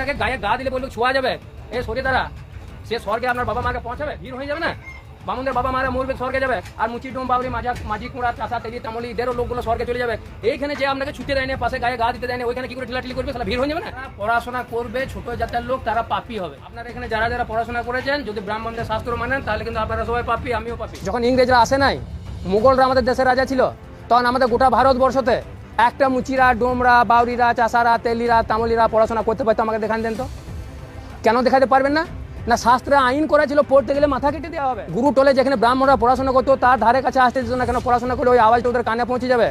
আপনাকে গায়ে গা দিলে বলবে ছোঁয়া যাবে। এ সরে দাঁড়া। সে স্বর্গে আপনার বাবা মাকে পৌঁছাবে ভিড় হয়ে যাবে না? বামুনদের বাবা মারা মরবে স্বর্গে যাবে। আর মুচি ডুম বাবরি মাজা মাঝি কুড়া চাষা তেলি তামলি এদেরও লোকগুলো স্বর্গে চলে যাবে। এইখানে যে আপনাকে ছুটে দেয় না পাশে গায়ে গা দিতে দেয় না ওইখানে কি করে ঠেলাঠেলি করবে? তাহলে ভিড় হয়ে যাবে না? পড়াশোনা করবে ছোট জাতের লোক তারা পাপি হবে। আপনার এখানে যারা যারা পড়াশোনা করেছেন যদি ব্রাহ্মণদের শাস্ত্র মানেন তাহলে কিন্তু আপনারা সবাই পাপি আমিও পাপি। যখন ইংরেজরা আসে নাই মুঘলরা আমাদের দেশের রাজা ছিল তখন আমাদের গোটা ভারতবর্ষতে একটা মুচিরা, ডোমরা বাউরিরা চাষারা, তেলিরা, তামলিরা পড়াশোনা করতে পারতো আমাকে দেখান দেন তো। কেন দেখাতে পারবেন না? না, শাস্ত্রে আইন করা ছিল পড়তে গেলে মাথা কেটে দেওয়া হবে। গুরু টলে যেখানে ব্রাহ্মণরা পড়াশোনা করতো, তার ধারে কাছে আসতে দিত না কেন? পড়াশোনা করে ওই আওয়াজটা ওদের কানে পৌঁছে যাবে।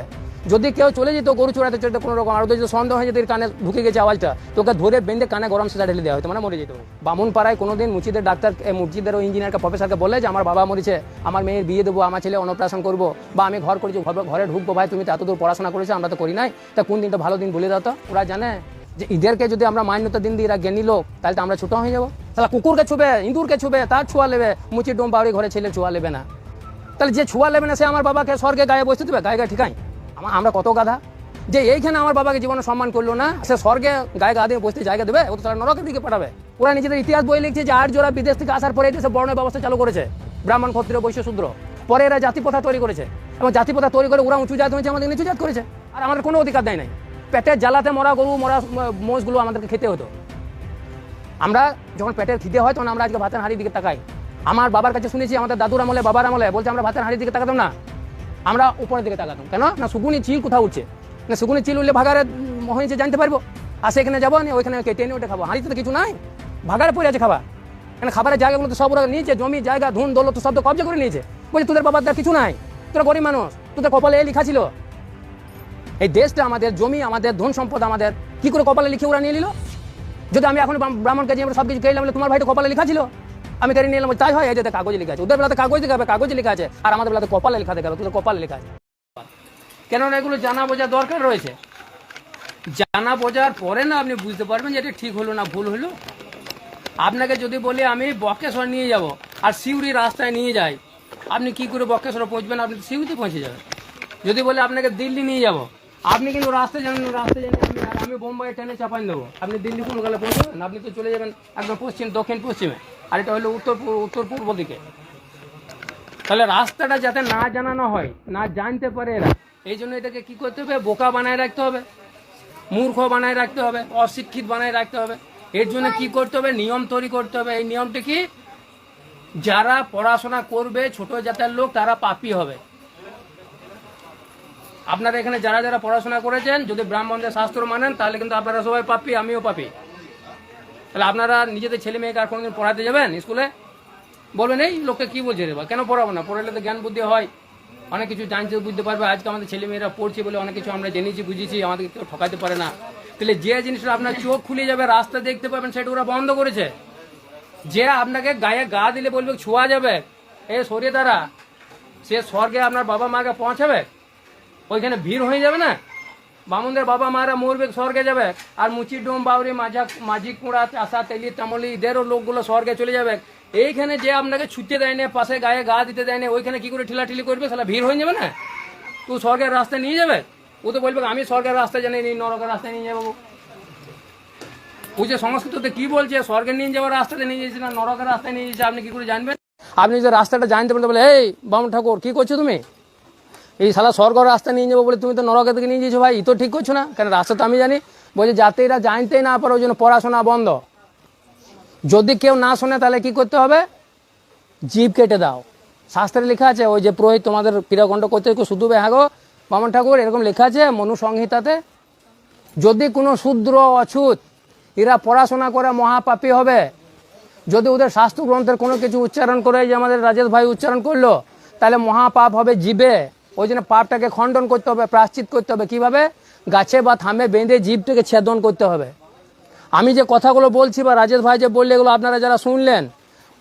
যদি কেউ চলে যেত গরু চড়াতে চড়তে কোনো রকম আর যদি সন্দেহ হয়ে এর কানে ঢুকে গেছে আওয়াজটা তোকে ধরে বেঁধে কানে গরম সেটা ঢেলে দেওয়া হতো মানে মরে যেত। বামুন পাড়ায় কোনোদিন মুচিদের ডাক্তার এ, মসজিদের ও ইঞ্জিনিয়ারকে প্রফেসরকে বলে যে আমার বাবা মরেছে আমার মেয়ের বিয়ে দেবো আমার ছেলে অন্নপ্রাশন করব বা আমি ঘর করেছি ঘরে ঢুকবো ভাই তুমি তো এত দূর পড়াশোনা করেছ আমরা তো করি নাই। তা কোন দিনটা ভালো দিন বলে দাও তো। ওরা জানে যে ঈদেরকে যদি আমরা মান্যতা দিন দিই এরা জ্ঞানী লোক তাহলে তো আমরা ছোট হয়ে যাব। তাহলে কুকুরকে ছুবে ইঁদুরকে ছুবে তার ছোঁয়া নেবে মুচি ডোম বাউরি ঘরে ছেলে ছোঁয়া নেবে না। তাহলে যে ছোঁয়া নেবে না সে আমার বাবাকে স্বর্গে গায়ে বসতে দেবে গায়ে গায়ে ঠিকাই আমার কত গাধা? যে এইখানে আমার বাবাকে জীবনে সম্মান করল না, সে স্বর্গে গায়ে গা দিয়ে বসতে জায়গা দেবে, ও তো তারা নরকের দিকে পাঠাবে। ওরা নিজেদের ইতিহাস বই লিখছে যে আর্যরা বিদেশ থেকে আসার পরে এই দেশে বর্ণের ব্যবস্থা চালু করেছে। ব্রাহ্মণ, ক্ষত্রিয় বৈশ্য শূদ্র পরে এরা জাতিপ্রথা তৈরি করেছে। এবং জাতিপ্রথা তৈরি করে ওরা উঁচু জাত হয়েছে, আমাদের নিচু জাত করেছে। আর আমাদের কোনো অধিকার দেয় নাই। পেটের জ্বালাতে মরা গরু, মরা মোষগুলো আমাদেরকে খেতে হতো। আমরা যখন পেটের খিদে হয়, তখন আমরা আজকে ভাতের হাঁড়ির দিকে তাকাই। আমার বাবার কাছে শুনেছি, আমাদের দাদুর আমলে, বাবার আমলে, বলছে, আমরা ভাতের হাঁড়ির দিকে তাকাতাম না। আমরা উপরের দিকে তাকাতাম। কেন? না সুগুনি চিল কোথাও উঠছে? না সুগুনি চিল উঠলে ভাগারে হয়েছে জানতে পারব? আর সেখানে যাব না, ওইখানে কেটে নিয়ে ওটা খাব? হাঁড়িতে তো কিছু নাই। ভাগারে পড়ে আছে খাবার। এখানে খাবারের জায়গাগুলো তো সব ওরা নিয়েছে, জমি, জায়গা, ধুন, দৌলত সব তো কবজা করে নিয়েছে। বলছে, তোদের বাবার দ্বার কিছু নাই। তোরা গরিব মানুষ। তোদের কপালে এ লেখা ছিল? এই দেশটা আমাদের, জমি, আমাদের, ধন সম্পদ আমাদের। কি করে কপালে লিখে ওরা নিয়ে নিল? যদি আমি এখন ব্রাহ্ম- ব্রাহ্মণকে যে আমরা সব কিছু খেলাম তোমার ভাইটা কপালে লেখা ছিল? আমি কেড়ে নিয়ে এলাম, তাই হয়, এই যে কাগজে লেখা আছে। ওদের বেলাতে কাগজ দেখাবে কাগজে লেখা আছে। আর আমাদের বেলাতে কপালে লেখা দেখাবে তোদের কপালে লেখা আছে। কেননা এগুলো জানা বোঝার দরকার রয়েছে। জানা বোঝার পরে না আপনি বুঝতে পারবেন যে এটা ঠিক হলো না ভুল হলো। আপনাকে যদি বলি, আমি বক্রেশ্বর নিয়ে যাব, আর সিউড়ি রাস্তায় নিয়ে যাই। আপনি কি করে বক্রেশ্বরে পৌঁছবেন? আপনি সিউড়িতে পৌঁছে যাবেন। যদি বলে, আপনাকে দিল্লি নিয়ে যাব। আপনি কিন্তু রাস্তায় জানেন রাস্তায় জানেন আমি আমি বোম্বাই ট্রেনে চাপাই দেবো। আপনি দিল্লি কোন গেলে পৌঁছবেন? আপনি তো চলে যাবেন একদম পশ্চিম দক্ষিণ পশ্চিমে আর এটা হলো উত্তর উত্তর পূর্ব দিকে। তাহলে রাস্তাটা যাতে না জানানো হয়, না জানতে পারে এরা, এই জন্য এটাকে কি করতে হবে? বোকা বানায় রাখতে হবে, মূর্খ বানায় রাখতে হবে, অশিক্ষিত বানায় রাখতে হবে। এর জন্য কি করতে হবে? নিয়ম তৈরি করতে হবে। এই নিয়মটা কি? যারা পড়াশোনা করবে, ছোট জাতের লোক, তারা পাপি হবে। আপনারা এখানে যারা যারা পড়াশোনা করেছেন, যদি ব্রাহ্মণদের শাস্ত্র মানেন, তাহলে কিন্তু আপনারা সবাই পাপি, আমিও পাপি। তাহলে আপনারা নিজেদের ছেলে মেয়েকে আর কোনোদিন পড়াতে যাবেন স্কুলে? বলবেন, এই লোককে কি বলছে রে বা কেন পড়াবো না? পড়ালে তো জ্ঞান বুদ্ধি হয়। অনেক কিছু জানতে বুঝতে পারবে। আজকে আমাদের ছেলে মেয়েরা পড়ছে বলে অনেক কিছু আমরা জেনেছি, বুঝেছি। আমাদেরকে কেউ ঠকাতে পারে না। তাহলে যে জিনিসটা আপনার চোখ খুলে যাবে, রাস্তা দেখতে পাবেন, সেটা ওরা বন্ধ করেছে। যে আপনাকে গায়ে গা দিলে বলবে, ছোঁয়া যাবে। এ সরিয়ে দ্বারা সে স্বর্গে আপনার বাবা মাকে পৌঁছাবে। ওইখানে ভিড় হয়ে যাবে না? বামুনদের বাবা মারা মরবে, স্বর্গে যাবে। আর মুচি ডোম, বাউরি, মাজা, মাঝি কুড়া, চাষা, তেলি, তামলি এদেরও লোকগুলো স্বর্গে চলে যাবে। এইখানে যে আপনাকে ছুটতে দেয় না, পাশে গায়ে গা দিতে দেয় না, ওইখানে কি করে ঠেলাঠেলি করবে? তাহলে ভিড় হয়ে যাবে না? তুই স্বর্গের রাস্তায় নিয়ে যাবে? ও তো বলবে, আমি স্বর্গের রাস্তায় জানি নি, নরকের রাস্তায় নিয়ে যাব। ও যে সংস্কৃততে কি বলছে? স্বর্গের নিয়ে যাওয়ার রাস্তাতে নিয়ে যাচ্ছে না, নরকের রাস্তায় নিয়ে যাচ্ছে আপনি কি করে জানবেন? আপনি যে রাস্তাটা জানতে পারতে বলে, এই, বামন ঠাকুর, কি করছ তুমি? এই শালা স্বর্গ রাস্তা নিয়ে যাব বলে তুমি তো নরকের দিকে নিয়ে যেছো ভাই, ই তো ঠিক করছ না? কেন রাস্তা তো আমি জানি। বলছে যাতে এরা জানতেই না পারে, ওই জন্য পড়াশোনা বন্ধ। যদি কেউ না শোনে, তাহলে কি করতে হবে? জীব কেটে দাও। শাস্ত্রে লেখা আছে, ওই যে পুরোহিত তোমাদের ক্রীড়াখণ্ড করতে শুধু হ্যাঁ গো, বামন ঠাকুর, এরকম লেখা আছে মনু সংহিতাতে যদি কোনো শূদ্র অছুত, এরা পড়াশোনা করে মহাপাপী হবে। যদি ওদের শাস্ত্র গ্রন্থের কোনো কিছু উচ্চারণ করে যে আমাদের রাজেশ ভাই উচ্চারণ করল, তাহলে মহাপাপ হবে জীবে। ওই জন্য পাপটাকে খণ্ডন করতে হবে, প্রাশ্চিত করতে হবে। কীভাবে? গাছে বা থামে বেঁধে জীবটাকে ছেদন করতে হবে। আমি যে কথাগুলো বলছি বা রাজেশ ভাই যে বললে এগুলো আপনারা যারা শুনলেন,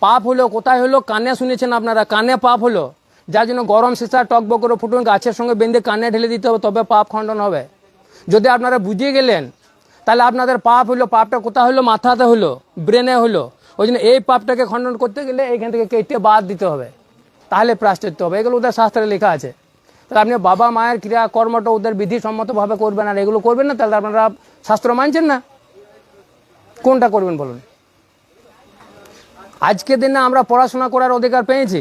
পাপ হলো কোথায় হলো? কানে শুনেছেন আপনারা? কানে পাপ হলো। যার জন্য গরম সিসা টকবক করে ফুটুন গাছের সঙ্গে বেঁধে কানে ঢেলে দিতে হবে, তবে পাপ খণ্ডন হবে। যদি আপনারা বুঝিয়ে গেলেন, তাহলে আপনাদের পাপ হলো, পাপটা কোথায় হলো? মাথাতে হলো, ব্রেনে হলো। ওই জন্য এই পাপটাকে খণ্ডন করতে গেলে এইখান থেকে কেটে বাদ দিতে হবে। তাহলে প্রাশ্চিত্য হবে। এগুলো ওদের শাস্ত্রে লেখা আছে। তাহলে আপনি বাবা মায়ের ক্রিয়া কর্মটা ওদের বিধিসম্মতভাবে করবেন আর এগুলো করবেন না, তাহলে আপনারা শাস্ত্র মানছেন না? কোনটা করবেন বলুন? আজকের দিনে আমরা পড়াশোনা করার অধিকার পেয়েছি।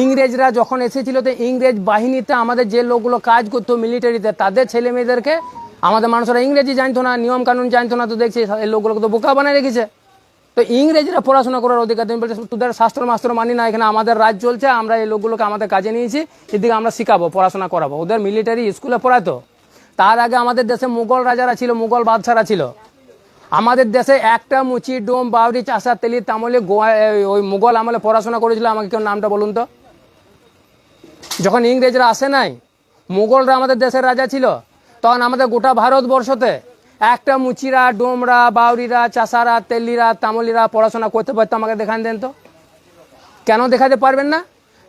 ইংরেজরা যখন এসেছিল, তো ইংরেজ বাহিনীতে আমাদের যে লোকগুলো কাজ করতো মিলিটারিতে, তাদের ছেলে মেয়েদেরকে আমাদের মানুষরা ইংরেজি জানতো না, নিয়মকানুন জানতো না, তো দেখছি এই লোকগুলোকে তো বোকা বানায় রেখেছে। তো ইংরেজরা পড়াশোনা করার অধিকার তুমি বলছে, তোদের শাস্ত্র মাস্ত্র মানি না, এখানে আমাদের রাজ চলছে, আমরা এই লোকগুলোকে আমাদের কাজে নিয়েছি এদিকে আমরা শিখাবো, পড়াশোনা করাবো। ওদের মিলিটারি স্কুলে পড়াতো। তার আগে আমাদের দেশে মুঘল রাজারা ছিল, মুঘল বাদশারা ছিল। আমাদের দেশে একটা মুচি, ডোম, বাউরি, চাষা তেলি তামলে ওই মুঘল আমলে পড়াশোনা করেছিল, আমাকে কেউ নামটা বলুন তো। যখন ইংরেজরা আসে নাই, মুঘলরা আমাদের দেশের রাজা ছিল, তখন আমাদের গোটা ভারতবর্ষতে একটা মুচিরা, ডোমরা, বাউরিরা, চাষারা তেলিরা তামলিরা পড়াশোনা করতে পারতো আমাকে দেখান দেন তো? কেন দেখাতে পারবেন না?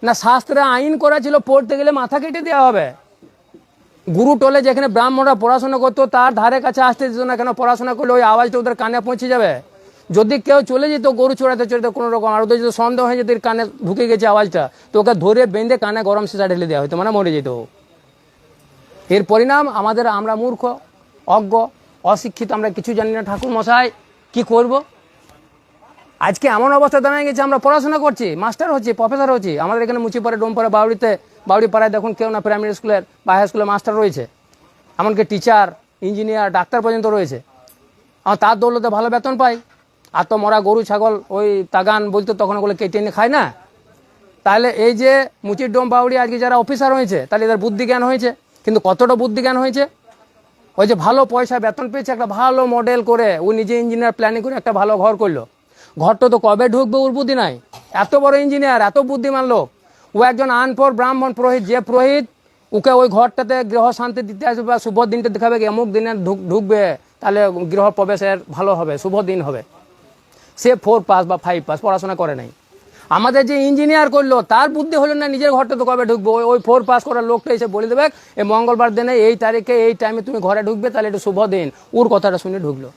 না, শাস্ত্রে আইন করা ছিল, পড়তে গেলে মাথা কেটে দেওয়া হবে। গুরু টলে যেখানে ব্রাহ্মণরা পড়াশোনা করতো, তার ধারে কাছে আসতে দিত না, কেন পড়াশোনা করলে ওই আওয়াজটা ওদের কানে পৌঁছে যাবে? যদি কেউ চলে যেত গরু চড়াতে চড়াতে কোনো রকম আর ওদের যদি সন্দেহ হয়ে যেত কানে ঢুকে গেছে আওয়াজটা, তো ওকে ধরে বেঁধে কানে গরম সিসা ঢেলে দেওয়া হতো মানে মরে যেত এর পরিণাম আমাদের, আমরা মূর্খ, অজ্ঞ অশিক্ষিত, আমরা কিছু জানি না। ঠাকুর মশাই, কি করব? আজকে এমন অবস্থা দাঁড়িয়ে গেছে, আমরা পড়াশোনা করছি, মাস্টার হচ্ছি প্রফেসর হচ্ছি। আমাদের এখানে মুচিপাড়ে, ডোমপাড়ে, বাউড়িতে বাউড়ি পাড়ায় দেখুন কেউ না প্রাইমারি স্কুলের বা হাই স্কুলের মাস্টার রয়েছে। এমনকি টিচার ইঞ্জিনিয়ার ডাক্তার পর্যন্ত রয়েছে। আর তার দৌলতে ভালো বেতন পাই। আর তো মরা গরু, ছাগল, ওই তাগান বলতো তখন ওগুলো কেটে এনে খায় না। তাহলে এই যে মুচির ডোম, বাউড়ি আজকে যারা অফিসার হয়েছে, তাহলে এদের বুদ্ধি জ্ঞান হয়েছে। কিন্তু কতটা বুদ্ধি জ্ঞান হয়েছে? ওই যে ভালো পয়সা, বেতন পেয়েছে একটা ভালো মডেল করে। ও নিজে ইঞ্জিনিয়ার প্ল্যানিং করে একটা ভালো ঘর করল। ঘরটা তো কবে ঢুকবে ওর বুদ্ধি নাই। এত বড় ইঞ্জিনিয়ার এত বুদ্ধিমান লোক। ও একজন আনপর ব্রাহ্মণ পুরোহিত, যে পুরোহিত ওকে ওই ঘরটাতে গৃহ শান্তি দিতে আসবে বা শুভ দিনটা দেখাবে অমুক দিনে ঢুক- ঢুকবে, তাহলে গৃহ প্রবেশের ভালো হবে, শুভ দিন হবে। সে ফোর পাস বা ফাইভ পাস পড়াশোনা করে নাই। আমাদের যে ইঞ্জিনিয়ার করল, তার বুদ্ধি হলো না নিজের ঘরটা তো কবে ঢুকবো। ওই- ফোর পাস করার লোকটা এসে বলে দেবে এই মঙ্গলবার দিনে এই তারিখে, এই টাইমে তুমি ঘরে ঢুকবে, তাহলে একটু শুভ দিন। ওর কথাটা শুনে ঢুকলো।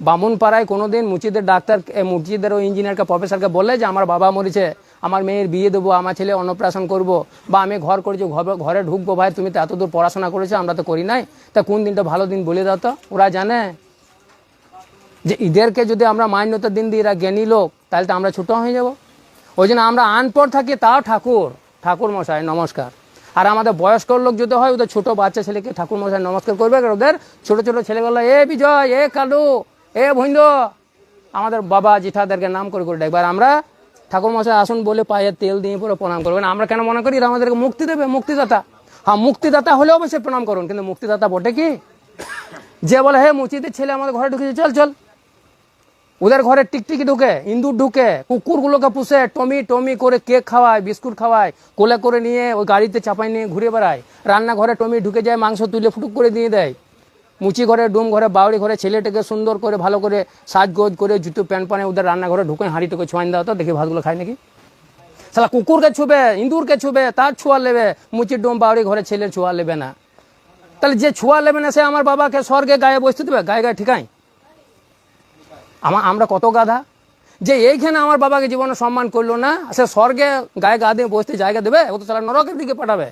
বামুন পাড়ায় কোনো দিন মুচিদের ডাক্তার মুচিদের ওই ইঞ্জিনিয়ারকে প্রফেসরকে বললে যে, আমার বাবা মরেছে, আমার মেয়ের বিয়ে দেবো, আমার ছেলে অন্নপ্রাশন করব, বা আমি ঘর করেছি, ঘরে ঢুকবো, ভাই, তুমি তো এতদূর পড়াশোনা করেছ, আমরা তো করি নাই। তা কোন দিনটা ভালো দিন বলে দাও তো, ওরা জানে? যে ঈদেরকে যদি আমরা মান্যতা দিন দিই এরা জ্ঞানী লোক, তাহলে তো আমরা ছোট হয়ে যাব। ওই জন্য আমরা আনপড় থাকি তাও ঠাকুর ঠাকুর মশাই, নমস্কার। আর আমাদের বয়স্ক লোক যদি হয়, ওদের ছোটো বাচ্চা ছেলেকে ঠাকুর মশাই নমস্কার করবে ওদের ছোটো ছোট ছেলেগুলো এ বিজয়, এ কালু, এ ভৈন্দ। আমাদের বাবা জেঠাদেরকে নাম করে করে ডাকবে। আর আমরা ঠাকুর মশাই আসুন বলে পায়ে তেল দিয়ে পরে প্রণাম করবেন আমরা কেন মনে করি, এরা আমাদেরকে মুক্তি দেবে, মুক্তিদাতা। হ্যাঁ মুক্তিদাতা হলেও অবশ্যই প্রণাম করুন, কিন্তু মুক্তিদাতা বটে কি? যে বলে, হে মুচিদের ছেলে, আমাদের ঘরে ঢুকেছে, চল চল। ওদের ঘরে টিকটিকি ঢুকে ইন্দুর ঢুকে, কুকুরগুলোকে পুষে, টমি টমি করে কেক খাওয়ায়, বিস্কুট খাওয়ায়, কোলে করে নিয়ে ওই গাড়িতে চাপাই নিয়ে ঘুরে বেড়ায়। রান্নাঘরে টমি ঢুকে যায়, মাংস তুলে ফুটুক করে দিয়ে দেয়। মুচি ঘরে, ডুম ঘরে, বাউড়ি ঘরে ছেলেটাকে সুন্দর করে, ভালো করে সাজগোজ করে জুতো, প্যান্ট পানে ওদের রান্নাঘরে ঢুকে, হাঁড়িটাকে ছোঁয়ান দাও তো, দেখি ভাতগুলো খায় নাকি। সালা কুকুরকে ছুবে ইন্দুরকে ছুবে, তার ছোঁয়া নেবে মুচির ডোম, বাউড়ি ঘরে ছেলের ছোঁয়া নেবে না। তাহলে যে ছোঁয়া নেবে না, সে আমার বাবাকে স্বর্গে গায়ে বসতে দেবে? গায়ে গায়ে ঠিকাই আমা আমরা কত গাধা? যে এইখানে আমার বাবাকে জীবনে সম্মান করল না, সে স্বর্গে গায়ে গা দিয়ে বসতে জায়গা দেবে, ও তো তাহলে নরকের দিকে পাঠাবে।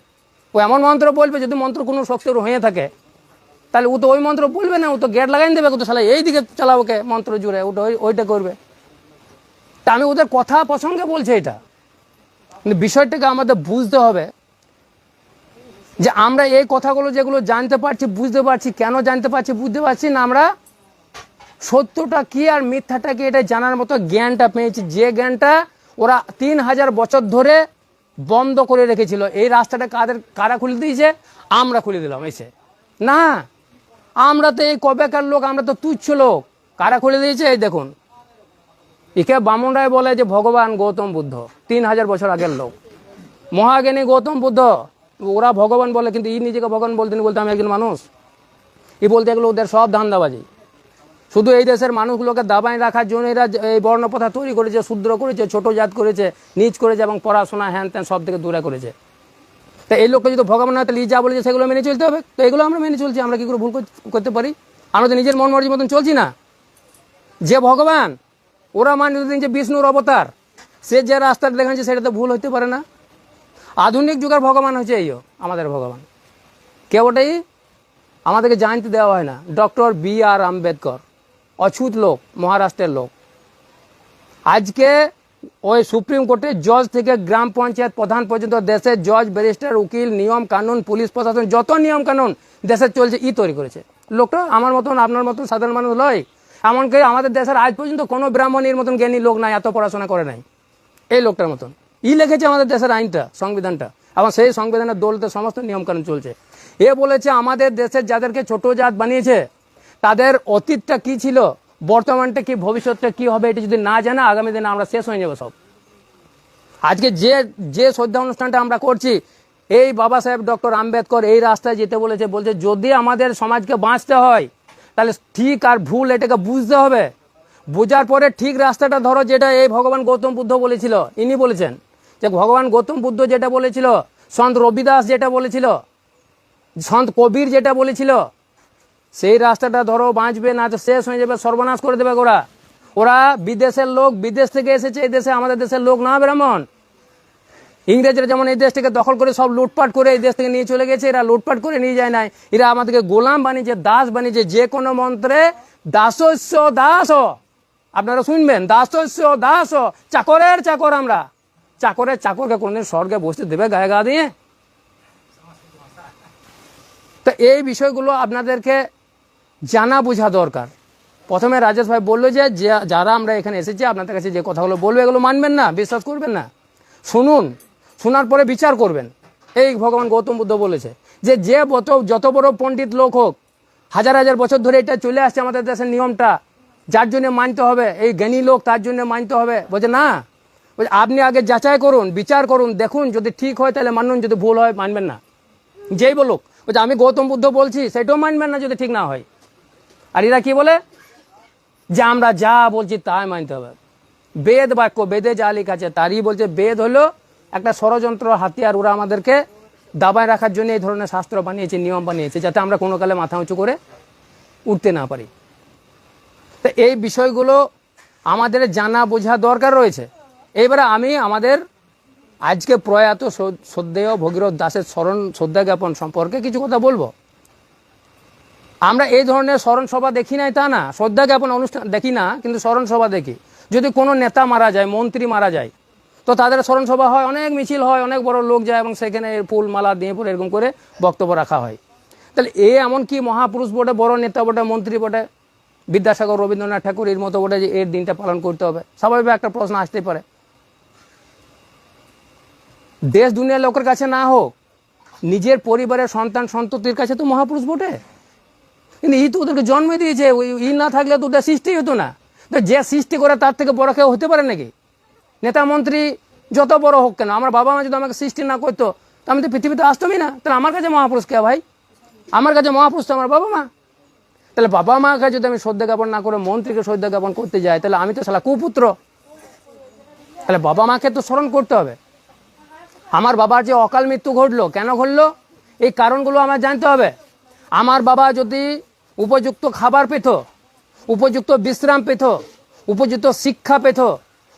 ও এমন মন্ত্র বলবে যদি মন্ত্র কোনো শক্তি ওর হয়ে থাকে। তাহলে ও তো ওই মন্ত্র বলবে না, ও তো গেট লাগাই দেবে, ও তো সালা এই দিকে চালাবো ওকে মন্ত্র জুড়ে, ওটা ওই ওইটা করবে। তা আমি ওদের কথা প্রসঙ্গে বলছি এটা। কিন্তু বিষয়টাকে আমাদের বুঝতে হবে যে আমরা এই কথাগুলো যেগুলো জানতে পারছি, বুঝতে পারছি, কেন জানতে পারছি, বুঝতে পারছি না আমরা সত্যটা কি আর মিথ্যাটা কি এটা জানার মতো জ্ঞানটা পেয়েছি? যে জ্ঞানটা ওরা তিন হাজার বছর ধরে বন্ধ করে রেখেছিল। এই রাস্তাটা কাদের কারা খুলে দিয়েছে? আমরা খুলে দিলাম এসে না, আমরা তো এই কবেকার লোক, আমরা তো তুচ্ছ লোক। কারা খুলে দিয়েছে? এই দেখুন। একে বামুনরায় বলে যে, ভগবান গৌতম বুদ্ধ। তিন হাজার বছর আগের লোক। মহাজ্ঞানী গৌতম বুদ্ধ, ওরা ভগবান বলে, কিন্তু ই নিজেকে ভগবান বলতেন বলতে আমি একজন মানুষ। ই বলতে এগুলো ওদের সব ধান্দাবাজি। শুধু এই দেশের মানুষগুলোকে দাবায় রাখার জন্য এরা এই বর্ণপ্রথা তৈরি করেছে, শূদ্র করেছে, ছোট জাত করেছে, নিচ করেছে এবং পড়াশোনা হ্যান ত্যান সব থেকে দূরে করেছে। তো এই লোককে যদি ভগবান হয় তাহলে যা বলেছে সেগুলো মেনে চলতে হবে? তো এগুলো আমরা মেনে চলছি, আমরা কি করে ভুল করতে পারি? আমরা তো নিজের মন মর্জির মতন চলছি না। যে ভগবান, ওরা মানে যে বিষ্ণুর অবতার। সে যে রাস্তাটা দেখাচ্ছে সেটা তো ভুল হতে পারে না। আধুনিক যুগের ভগবান হচ্ছে এইও আমাদের ভগবান। কে ওটাই আমাদেরকে জানতে দেওয়া হয় না। Doctor B R Ambedkar. অছুত লোক, মহারাষ্ট্রের লোক। আজকে ওই সুপ্রিম কোর্টের জজ থেকে গ্রাম পঞ্চায়েত প্রধান পর্যন্ত দেশের জজ, ব্যারিস্টার, উকিল, নিয়ম কানুন, পুলিশ প্রশাসন, যত নিয়ম কানুন দেশের চলছে, ই তৈরি করেছে। লোকটা আমার মতন, আপনার মতন সাধারণ মানুষ লয় এমনকি আমাদের দেশের আজ পর্যন্ত কোনো ব্রাহ্মণীর মতন জ্ঞানী লোক নাই, এত পড়াশোনা করে নাই। এই লোকটার মতন। ই লিখেছে আমাদের দেশের আইনটা, সংবিধানটা। এবং সেই সংবিধানের দলতে সমস্ত নিয়মকানুন চলছে। এ বলেছে, আমাদের দেশের যাদেরকে ছোট জাত বানিয়েছে তাদের অতীতটা কি ছিল? বর্তমানটা কি? ভবিষ্যৎটা কি হবে? এটা যদি না জানা, আগামী দিনে আমরা শেষ হয়ে যাব সব। আজকে যে যে শ্রদ্ধা অনুষ্ঠানটা আমরা করছি, এই বাবা সাহেব, ডক্টর আম্বেদকর এই রাস্তায় যেতে বলেছে, বলছে, যদি আমাদের সমাজকে বাঁচতে হয়, তাহলে ঠিক আর ভুল এটাকে বুঝতে হবে। বোঝার পরে ঠিক রাস্তাটা ধরো, যেটা এই ভগবান গৌতম বুদ্ধ বলেছিল। ইনি বলেছেন যে, ভগবান গৌতম বুদ্ধ যেটা বলেছিল, সন্ত রবিদাস যেটা বলেছিল, সন্ত কবির যেটা বলেছিল সেই রাস্তাটা ধরো বাঁচবে, না তো শেষ হয়ে যাবে, সর্বনাশ করে দেবে ওরা ওরা বিদেশের লোক, বিদেশ থেকে এসেছে, এই দেশে আমাদের দেশের লোক না, ব্রাহ্মণ? ইংরেজরা যেমন এই দেশটাকে দখল করে সব লুটপাট করে এই দেশ থেকে নিয়ে চলে গেছে, এরা লুটপাট করে নিয়ে যায় নাই। এরা আমাদেরকে গোলাম বানিয়েছে, দাস বানিয়েছে, যে কোনো মন্ত্রে দাসস্য, দাস। আপনারা শুনবেন, দাসস্য, দাস। চাকরের চাকর আমরা। চাকরের চাকরকে কোনদিন স্বর্গে বসতে দেবে গায়ে গা দিয়ে? তো এই বিষয়গুলো আপনাদেরকে জানা বোঝা দরকার। প্রথমে রাজেশ ভাই বলল যে যারা আমরা এখানে এসেছি, আপনাদের কাছে যে কথাগুলো বলব, এগুলো মানবেন না, বিশ্বাস করবেন না। শুনুন, শোনার পরে বিচার করবেন। এই ভগবান গৌতম বুদ্ধ বলেছে যে যে বত যত বড় পণ্ডিত লোক হোক, হাজার হাজার বছর ধরে এটা চলে আসছে আমাদের দেশের নিয়মটা, যার জন্য মানতে হবে, এই জ্ঞানী লোক তার জন্য মানতে হবে। বলছে, না। বলছে, আপনি আগে যাচাই করুন, বিচার করুন, দেখুন, যদি ঠিক হয় তাহলে মানুন, যদি ভুল হয়, মানবেন না। যেই বলুক। বলছে, আমি গৌতম বুদ্ধ বলছি, সেটাও মানবেন না যদি ঠিক না হয়। আর এরা কি বলে? যে আমরা যা বলছি তাই মানতে হবে। বেদ বাক্য, বেদে যা লেখা আছে তারই বলছে, বেদ হলো একটা ষড়যন্ত্র হাতিয়ার ওরা আমাদেরকে দাবায় রাখার জন্য এই ধরনের শাস্ত্র বানিয়েছে, নিয়ম বানিয়েছে, যাতে আমরা কোনো কালে মাথা উঁচু করে উঠতে না পারি। তো এই বিষয়গুলো আমাদের জানা, বোঝা দরকার রয়েছে। এইবারে আমি আমাদের আজকে প্রয়াত শ্রদ্ধেয় ভগীরথ দাসের স্মরণ, শ্রদ্ধা জ্ঞাপন সম্পর্কে কিছু কথা বলব। আমরা এই ধরনের স্মরণ সভা দেখি নাই তা না। শ্রদ্ধা জ্ঞাপন অনুষ্ঠান দেখি না, কিন্তু স্মরণ সভা দেখি। যদি কোনো নেতা মারা যায়, মন্ত্রী মারা যায়, তো তাদের স্মরণ সভা হয়, অনেক মিছিল হয়, অনেক বড় লোক যায় এবং সেখানে ফুল মালা দিয়ে পরে এরকম করে বক্তব্য রাখা হয়। তাহলে এ এমন কি মহাপুরুষ বটে, বড় নেতা বটে, মন্ত্রী বটে, বিদ্যাসাগর, রবীন্দ্রনাথ ঠাকুর এর মতো বটে যে এর দিনটা পালন করতে হবে? স্বাভাবিক একটা প্রশ্ন আসতে পারে। দেশ দুনিয়ার লোকের কাছে না হোক, নিজের পরিবারের সন্তান সন্ততির কাছে তো মহাপুরুষ বটে। কিন্তু ই তো ওদেরকে জন্ম দিয়েছে, ওই ই না থাকলে তো ওদের সৃষ্টি হতো না। তো যে সৃষ্টি করে তার থেকে বড় কেউ হতে পারে নাকি? নেতা মন্ত্রী যত বড় হোক কেন, আমার বাবা মা যদি আমাকে সৃষ্টি না করতো, তো আমি তো পৃথিবীতে আসতামই না। তাহলে আমার কাছে মহাপুরুষ কে ভাই? আমার কাছে মহাপুরুষ তো আমার বাবা মা। তাহলে বাবা মাকে যদি আমি শ্রদ্ধা জ্ঞাপন না করে মন্ত্রীকে শ্রদ্ধা জ্ঞাপন করতে যাই, তাহলে আমি তো সালা কুপুত্র। তাহলে বাবা মাকে তো স্মরণ করতে হবে। আমার বাবার যে অকাল মৃত্যু ঘটলো, কেন ঘটলো? এই কারণগুলো আমার জানতে হবে। আমার বাবা যদি উপযুক্ত খাবার পেত, উপযুক্ত বিশ্রাম পেত, উপযুক্ত শিক্ষা পেত,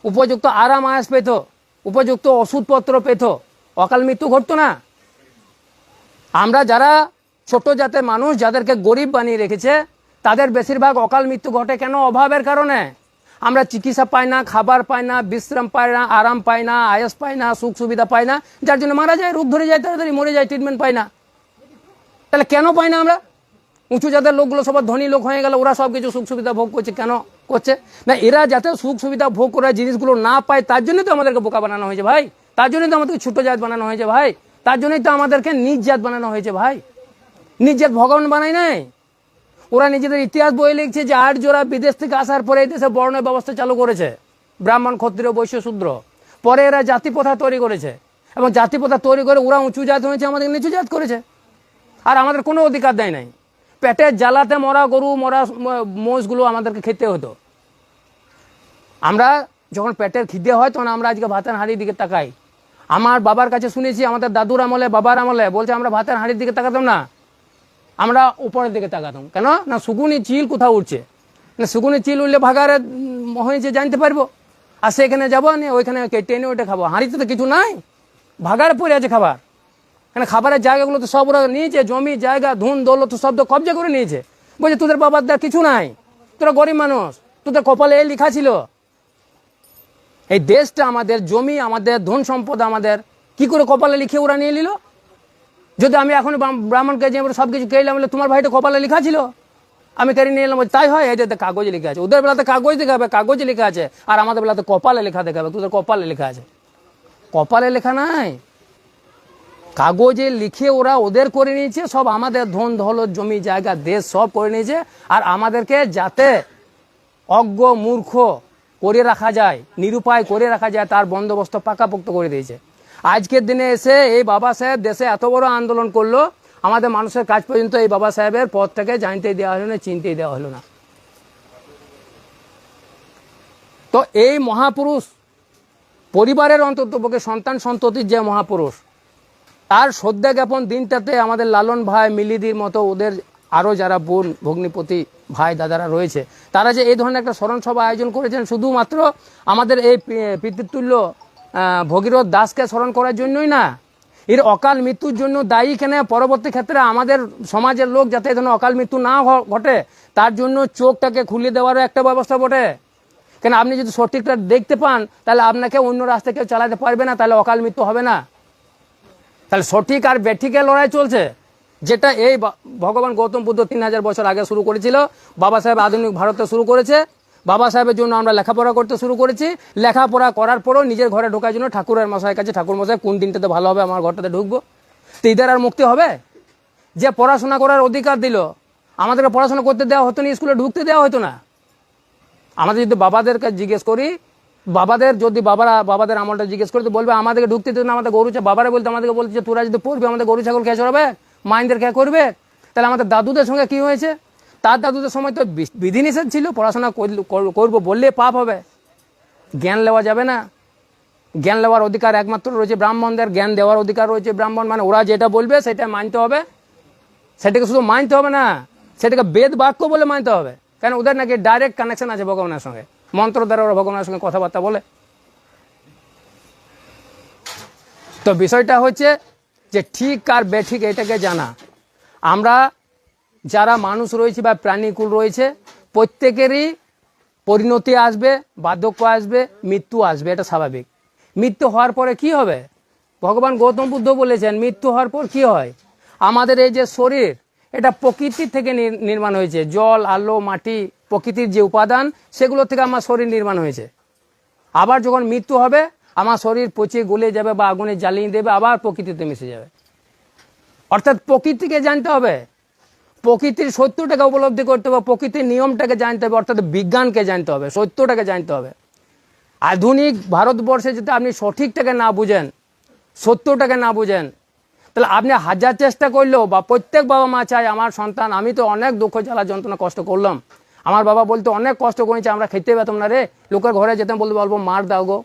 উপযুক্ত আরাম আয়াস পেত, উপযুক্ত ওষুধপত্র পেত। অকাল মৃত্যু ঘটতো না। আমরা যারা ছোট জাতের মানুষ, যাদেরকে গরিব বানিয়ে রেখেছে, তাদের বেশিরভাগ অকাল মৃত্যু ঘটে কেন? অভাবের কারণে। আমরা চিকিৎসা পাই না, খাবার পাই না, বিশ্রাম পাই না, আরাম পাই না, আয়াস পাই না, সুখ সুবিধা পাই না। যার জন্য মারা যায়, রোগ ধরে যায়, তাড়াতাড়ি মরে যায় ট্রিটমেন্ট পাই না। তাহলে কেন পাই না আমরা? উঁচু জাতের লোকগুলো সবার ধনী লোক হয়ে গেল, ওরা সব কিছু সুখ সুবিধা ভোগ করছে। কেন করছে? না, এরা যাতে সুখ সুবিধা ভোগ করার জিনিসগুলো না পায়, তার জন্যই তো আমাদেরকে বোকা বানানো হয়েছে ভাই। তার জন্যই তো আমাদেরকে ছোট জাত বানানো হয়েছে ভাই। তার জন্যই তো আমাদেরকে নিজ জাত বানানো হয়েছে ভাই। নিজ জাত ভগবান বানাই নাই। ওরা নিজেদের ইতিহাস বই লিখছে যে আট জোড়া বিদেশ থেকে আসার পরে এই দেশে বর্ণ ব্যবস্থা চালু করেছে। ব্রাহ্মণ, ক্ষত্রিয়, বৈশ্য, শূদ্র। পরে এরা জাতি প্রথা তৈরি করেছে। এবং জাতি প্রথা তৈরি করে ওরা উঁচু জাত হয়েছে আমাদের নিচু জাত করেছে। আর আমাদের কোনো অধিকার দেয় নাই। পেটের জ্বালাতে মরা গরু, মরা মোষগুলো আমাদেরকে খেতে হতো। আমরা যখন পেটের খিদে হয়, তখন আমরা আজকে ভাতের হাঁড়ির দিকে তাকাই। আমার বাবার কাছে শুনেছি, আমাদের দাদুর আমলে, বাবার আমলে, বলছে, আমরা ভাতের হাঁড়ির দিকে তাকাতাম না। আমরা উপরের দিকে তাকাতাম। কেন? না, সুগুনি চিল কোথাও উঠছে না, সুগুনি চিল উঠলে ভাগারে হয়েছে জানতে পারব। আর সেখানে যাব না ওইখানে কেটে এনে ওইটা খাব। হাঁড়িতে তো কিছু নাই। ভাগারে পড়ে আছে খাবার। কেন খাবারের জায়গাগুলো তো সব ওরা নিয়েছে, জমি, জায়গা, ধুন, দৌলত সব তো কবজা করে নিয়েছে। বলছে, তোদের বাবার দা কিছু নাই। তোরা গরিব মানুষ। তোদের কপালে এই লেখা ছিল। এই দেশটা আমাদের জমি, আমাদের ধন সম্পদ, আমাদের কি করে কপালে লিখে ওরা নিয়ে নিল? যদি আমি এখন ব্রাহ্ম- ব্রাহ্মণকে যে সব কিছু কেলাম বলে তোমার ভাইটা কপালে লেখা ছিল? আমি কেড়ে নিয়ে এলাম তাই হয়? এটাতে কাগজে লেখা আছে। ওদের বেলাতে কাগজ দেখাবে, কাগজে লেখা আছে। আর আমাদের বেলাতে কপালে লেখা দেখাবে। তোদের কপালে লেখা আছে। কপালে লেখা নাই। কাগজে লিখে ওরা ওদের করে নিয়েছে, সব আমাদের ধন দৌলত, জমি, জায়গা, দেশ সব করে নিয়েছে, আর আমাদেরকে যাতে অজ্ঞ, মূর্খ করে রাখা যায়, নিরুপায় করে রাখা যায়, তার বন্দোবস্ত পাকাপোক্ত করে দিয়েছে। আজকের দিনে এসে এই বাবা সাহেব দেশে এত বড় আন্দোলন করল, আমাদের মানুষের কাজ পর্যন্ত এই বাবা সাহেবের পদটাকে জানতে দেওয়া হলো না চিনতে দেওয়া হলো না। তো এই মহাপুরুষ, পরিবারের অন্ততপক্ষে সন্তান সন্ততির যে মহাপুরুষ তার শ্রদ্ধা জ্ঞাপন দিনটাতে আমাদের লালন ভাই, মিলিদির মতো ওদের আরও যারা বোন, ভগ্নিপতি ভাই, দাদারা রয়েছে, তারা যে এই ধরনের একটা স্মরণসভা আয়োজন করেছেন শুধুমাত্র আমাদের এই পিতৃতুল্য ভগীরথ দাসকে স্মরণ করার জন্যই না, এর অকাল মৃত্যুর জন্য দায়ী কেন পরবর্তী ক্ষেত্রে আমাদের সমাজের লোক যাতে ধরনের অকাল মৃত্যু না ঘটে, তার জন্য চোখটাকে খুলে দেওয়ারও একটা ব্যবস্থা বটে। কেন আপনি যদি সঠিকটা দেখতে পান, তাহলে আপনাকে অন্য রাস্তায় কেউ চালাতে পারবে না, তাহলে অকাল মৃত্যু হবে না। তাহলে সঠিক আর ব্যাঠিকের লড়াই চলছে, যেটা এই ভগবান গৌতম বুদ্ধ তিন হাজার বছর আগে শুরু করেছিল। বাবা সাহেব আধুনিক ভারতে শুরু করেছে। বাবা সাহেবের জন্য আমরা লেখাপড়া করতে শুরু করেছি। লেখাপড়া করার পরেও নিজের ঘরে ঢোকার জন্য ঠাকুরের মশাইয়ের কাছে, ঠাকুর মশাই, কোন দিনটাতে ভালো হবে, আমার ঘরটাতে ঢুকবো। তো এদের আর মুক্তি হবে? যে পড়াশোনা করার অধিকার দিল। আমাদেরকে পড়াশোনা করতে দেওয়া হতো না, স্কুলে ঢুকতে দেওয়া হতো না। আমাদের যদি বাবাদেরকে জিজ্ঞেস করি বাবাদের, যদি বাবারা, বাবাদের আমলটা জিজ্ঞেস করি তো বলবে, আমাদেরকে ঢুকতে দিত আমাদের গরু বাবারা বলতে, আমাদেরকে বলছে যে, তোরা যদি পড়বি, আমাদের গরু ছাগল খেয়ে চড়াবে, মাইনদের খেয়ে করবে। তাহলে আমাদের দাদুদের সঙ্গে কি হয়েছে? তার দাদুদের সময় তো বিধিনিষেধ ছিল, পড়াশোনা করব বললে পাপ হবে। জ্ঞান নেওয়া যাবে না। জ্ঞান নেওয়ার অধিকার একমাত্র রয়েছে ব্রাহ্মণদের, জ্ঞান দেওয়ার অধিকার রয়েছে ব্রাহ্মণ। মানে ওরা যেটা বলবে, সেটা মানতে হবে। সেটাকে শুধু মানতে হবে না, সেটাকে বেদ বাক্য বলে মানতে হবে। কেন, ওদের নাকি ডাইরেক্ট কানেকশন আছে ভগবানের সঙ্গে। মন্ত্র দ্বারা ওরা ভগবানের সঙ্গে কথাবার্তা বলে। তো বিষয়টা হচ্ছে যে ঠিক আর বেঠিক এটাকে জানা। আমরা যারা মানুষ রয়েছে বা প্রাণীকুল রয়েছে, প্রত্যেকেরই পরিণতি আসবে, বার্ধক্য আসবে, মৃত্যু আসবে, এটা স্বাভাবিক। মৃত্যু হওয়ার পরে কি হবে? ভগবান গৌতম বুদ্ধ বলেছেন, মৃত্যু হওয়ার পর কি হয়? আমাদের এই যে শরীর এটা প্রকৃতির থেকে নির- নির্মাণ হয়েছে। জল, আলো, মাটি, প্রকৃতির যে উপাদান, সেগুলো থেকে আমার শরীর নির্মাণ হয়েছে। আবার যখন মৃত্যু হবে, আমার শরীর পচে গলে যাবে বা আগুনে জ্বালিয়ে দেবে, আবার প্রকৃতিতে মিশে যাবে। অর্থাৎ প্রকৃতিকে জানতে হবে। প্রকৃতির সত্যটাকে উপলব্ধি করতে হবে, প্রকৃতির নিয়মটাকে জানতে হবে, অর্থাৎ বিজ্ঞানকে জানতে হবে, সত্যটাকে জানতে হবে। আধুনিক ভারতবর্ষে যদি আপনি সঠিকটাকে না বুঝেন, সত্যটাকে না বুঝেন তাহলে আপনি হাজার চেষ্টা করলেও বা প্রত্যেক বাবা মা চায়, আমার সন্তান, আমি তো অনেক দুঃখ, জ্বালা, যন্ত্রণা কষ্ট করলাম। আমার বাবা বলতো, অনেক কষ্ট করেছে, আমরা খেতে পেতাম না রে। লোকের ঘরে যেতাম, বলতে বলব মার দাও গো,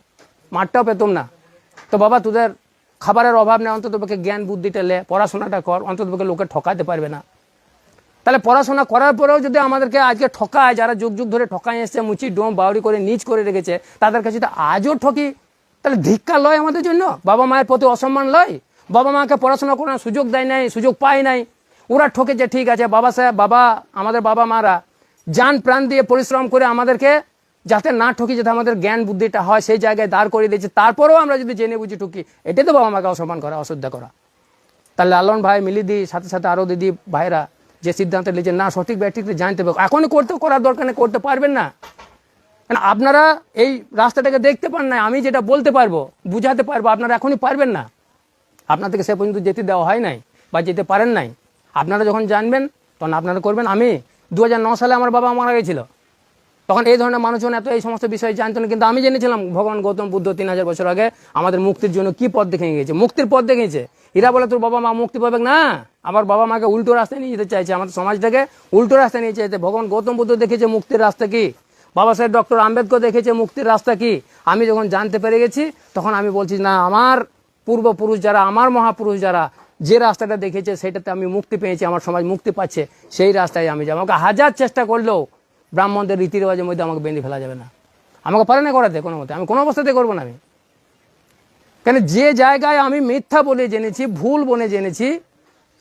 মারটাও পেতাম না। তো বাবা, তোদের খাবারের অভাব নেই, অন্তত পক্ষে জ্ঞান বুদ্ধিটা লে, পড়াশোনাটা কর, অন্তত পক্ষে লোকে ঠকাতে পারবে না। তাহলে পড়াশোনা করার পরেও যদি আমাদেরকে আজকে ঠকায়, যারা যুগ যুগ ধরে ঠকাই এসছে, মুচি, ডোম, বাউরি করে নিচ করে রেখেছে, তাদের কাছে যদি আজও ঠকি, তাহলে ধিক্কার লয় আমাদের জন্য? বাবা মায়ের প্রতি অসম্মান লয়? বাবা মাকে পড়াশোনা করার সুযোগ দেয় নাই, সুযোগ পায় নাই। ওরা ঠকেছে ঠিক আছে, বাবা সাহেব, বাবা, আমাদের বাবা মারা। যান প্রাণ দিয়ে পরিশ্রম করে আমাদেরকে যাতে না ঠকি, যাতে আমাদের জ্ঞান বুদ্ধিটা হয়, সেই জায়গায় দাঁড় করিয়ে দিয়েছে। তারপরেও আমরা যদি জেনে বুঝি ঠকি, এটাই তো বাবা মাকে অসম্মান করা, অশ্রদ্ধা করা। তাহলে লালন ভাই মিলিদি সাথে সাথে আরও দিদি ভাইরা যে সিদ্ধান্ত নিয়েছে, না, সঠিক ব্যাঠিকটা জানতে হবে। এখনই করতে, করার দরকার নেই, করতে পারবেন না। কারণ আপনারা এই রাস্তাটাকে দেখতে পান না আমি যেটা বলতে পারব, বুঝাতে পারব, আপনারা এখনই পারবেন না। আপনাদেরকে সে পর্যন্ত যেতে দেওয়া হয় নাই বা যেতে পারেন নাই। আপনারা যখন জানবেন, তখন আপনারা করবেন, আমি দু সালে আমার বাবা মারা গেছিল। তখন এই ধরনের মানুষজন এত এই সমস্ত বিষয় জানতো না, কিন্তু আমি জেনেছিলাম ভগবান গৌতম বুদ্ধ তিন হাজার বছর আগে আমাদের মুক্তির জন্য কি পথ দেখে গেছে মুক্তির পথ দেখেছে এরা বলে, তোর বাবা মা মুক্তি পাবে না। আমার বাবা মাকে উল্টো রাস্তায় নিয়ে যেতে চাইছে। আমাদের সমাজটাকে উল্টো রাস্তায় নিয়ে চাইছে। ভগবান গৌতম বুদ্ধ দেখেছে মুক্তির রাস্তা কি? বাবা সাহেব ডক্টর আম্বেদকর দেখেছে মুক্তির রাস্তা কি? আমি যখন জানতে পেরে গেছি, তখন আমি বলছি, না, আমার পূর্বপুরুষ যারা, আমার মহাপুরুষ যারা, যে রাস্তাটা দেখেছে সেটাতে আমি মুক্তি পেয়েছি, আমার সমাজ মুক্তি পাচ্ছে, সেই রাস্তায় আমি যাব। আমাকে হাজার চেষ্টা করলেও ব্রাহ্মণদের রীতি রেওয়াজের মধ্যে আমাকে বেঁধে ফেলা যাবে না। আমাকে পারে না করাতে, কোনো মতে। আমি কোনো অবস্থাতে করব না আমি। কেন যে জায়গায় আমি মিথ্যা বলে জেনেছি, ভুল বলে জেনেছি,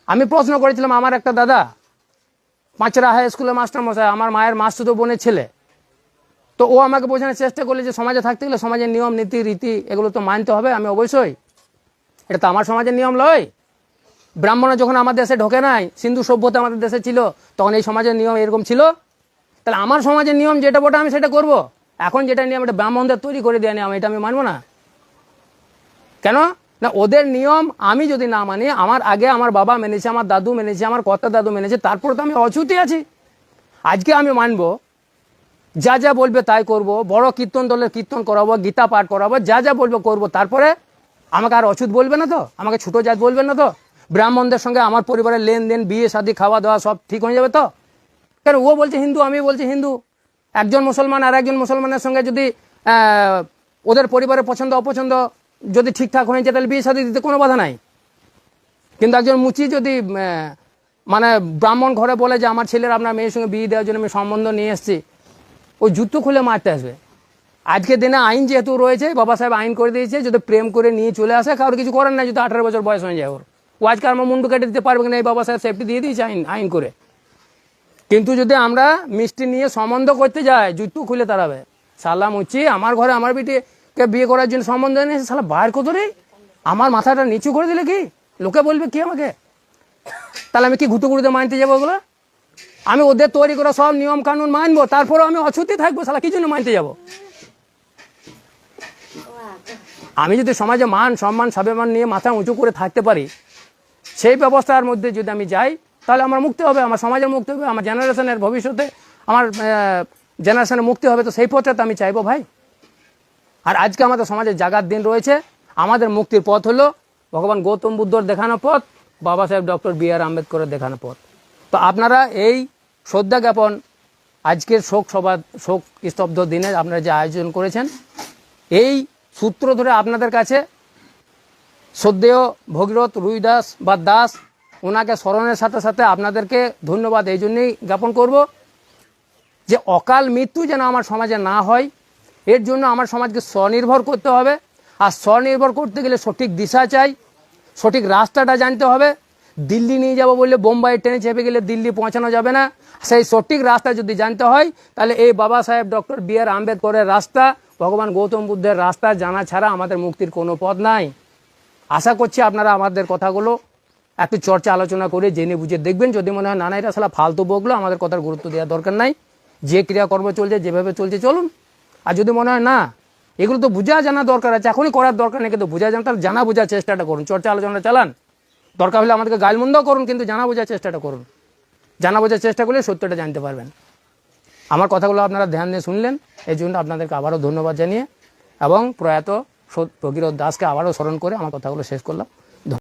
আমি প্রশ্ন করেছিলাম, আমার একটা দাদা, পাঁচরা হাই স্কুলের মাস্টার মশাই আমার মায়ের মাস্তুতো বোনের ছেলে। তো ও আমাকে বোঝানোর চেষ্টা করলে যে সমাজে থাকতে গেলে সমাজের নিয়ম, নীতি, রীতি, এগুলো তো মানতে হবে, আমি অবশ্যই এটা তো আমার সমাজের নিয়ম লয়। ব্রাহ্মণরা যখন আমার দেশে ঢোকে নাই, সিন্ধু সভ্যতা আমাদের দেশে ছিল, তখন এই সমাজের নিয়ম এরকম ছিল। তাহলে আমার সমাজের নিয়ম যেটা বটে, আমি সেটা করব। এখন যেটা নিয়ম এটা ব্রাহ্মণদের তৈরি করে দেওয়া নিয়ম, এটা আমি মানবো না। কেন? না, ওদের নিয়ম আমি যদি না মানি, আমার আগে আমার বাবা মেনেছে, আমার দাদু মেনেছে, আমার কর্তা দাদু মেনেছে, তারপরে তো আমি অছুতি আছি। আজকে আমি মানবো, যা যা বলবে তাই করব, বড় কীর্তন দলের কীর্তন করাবো, গীতা পাঠ করাবো, যা যা বলবে করব, তারপরে আমাকে আর অছুত বলবে না তো? আমাকে ছোটো জাত বলবে না তো? ব্রাহ্মণদের সঙ্গে আমার পরিবারের লেনদেন, বিয়ে, শাদী খাওয়া দাওয়া সব ঠিক হয়ে যাবে তো? কেন ও বলছে হিন্দু, আমি বলছি হিন্দু। একজন মুসলমান আর একজন মুসলমানের সঙ্গে যদি ওদের পরিবারের পছন্দ, অপছন্দ যদি ঠিকঠাক হয়ে যায়, তাহলে বিয়ে, শাদী দিতে কোনো বাধা নাই। কিন্তু একজন মুচি যদি মানে ব্রাহ্মণ ঘরে বলে যে আমার ছেলের আপনার মেয়ের সঙ্গে বিয়ে দেওয়ার জন্য আমি সম্বন্ধ নিয়ে এসেছি ওই জুতো খুলে মারতে আসবে। আজকের দিনে আইন যেহেতু রয়েছে, বাবা সাহেব আইন করে দিয়েছে, যদি প্রেম করে নিয়ে চলে আসে, কারোর কিছু করার নাই, যদি আঠারো বছর বয়স হয়ে যায় ওর। ও আজকে আমার মুন্ডু কেটে দিতে পারবে কিনা এই বাবা সাহেব সেফটি দিয়ে দিয়েছে আইন আইন করে। কিন্তু যদি আমরা মিষ্টি নিয়ে সম্বন্ধ করতে যাই, জুতো খুলে তাড়াবে। সালাম উচ্ছি আমার ঘরে আমার বিটিকে বিয়ে করার জন্য সম্বন্ধ নিয়েছে সালা বাইর কত রে আমার মাথাটা নিচু করে দিলে কি? লোকে বলবে, কি আমাকে? তাহলে আমি কি ঘুটুগুড়িতে মানতে যাব ওগুলো? আমি ওদের তৈরি করা সব নিয়ম কানুন মানবো, তারপরেও আমি অছুতি থাকব সালা কি জন্য মানতে যাব? আমি যদি সমাজে মান, সম্মান, স্বাভিমান নিয়ে মাথা উঁচু করে থাকতে পারি, সেই ব্যবস্থার মধ্যে যদি আমি যাই, তাহলে আমার মুক্তি হবে, আমার সমাজের মুক্তি হবে, আমার জেনারেশনের ভবিষ্যতে আমার জেনারেশনের মুক্তি হবে। তো সেই পথটা তো আমি চাইব ভাই। আর আজকে আমাদের সমাজে জাগার দিন রয়েছে। আমাদের মুক্তির পথ হলো ভগবান গৌতম বুদ্ধর দেখানো পথ, বাবা সাহেব ডক্টর বি আর আম্বেদকরের দেখানো পথ। তো আপনারা এই শ্রদ্ধা জ্ঞাপন, আজকের শোক সভা, শোক স্তব্ধ দিনে আপনারা যে আয়োজন করেছেন, এই সূত্র ধরে আপনাদের কাছে শ্রদ্ধেয় ভগীরথ রুই দাস বা দাস, ওনাকে স্মরণের সাথে সাথে আপনাদেরকে ধন্যবাদ এই জন্যেই জ্ঞাপন করব যে অকাল মৃত্যু যেন আমার সমাজে না হয়, এর জন্য আমার সমাজকে স্বনির্ভর করতে হবে। আর স্বনির্ভর করতে গেলে সঠিক দিশা চাই, সঠিক রাস্তাটা জানতে হবে। দিল্লি নিয়ে যাব বললে বোম্বাই ট্রেনে চেপে গেলে দিল্লি পৌঁছানো যাবে না। সেই সঠিক রাস্তা যদি জানতে হয়, তাহলে এই বাবা সাহেব ডক্টর বি আর আম্বেদকরের রাস্তা ভগবান গৌতম বুদ্ধের রাস্তা জানা ছাড়া আমাদের মুক্তির কোনো পথ নাই। আশা করছি আপনারা আমাদের কথাগুলো একটু চর্চা আলোচনা করে জেনে বুঝে দেখবেন। যদি মনে হয় নানা এটা সালা ফালতু বকলো, আমাদের কথার গুরুত্ব দেওয়ার দরকার নাই। যে ক্রিয়াকর্ম চলছে, যেভাবে চলছে, চলুন। আর যদি মনে হয়, না, এগুলো তো বোঝা জানা দরকার আছে, এখনই করার দরকার নেই, কিন্তু বোঝা জানা, তাহলে জানা বোঝার চেষ্টাটা করুন। চর্চা আলোচনা চালান। দরকার হলে আমাদেরকে গালমন্দ করুন, কিন্তু জানা বোঝার চেষ্টাটা করুন। জানা বোঝার চেষ্টা করলে সত্যটা জানতে পারবেন। আমার কথাগুলো আপনারা ধ্যান দিয়ে শুনলেন। এই জন্য আপনাদেরকে আবারও ধন্যবাদ জানিয়ে এবং প্রয়াত ভগীরথ দাসকে আবারও স্মরণ করে আমার কথাগুলো শেষ করলাম।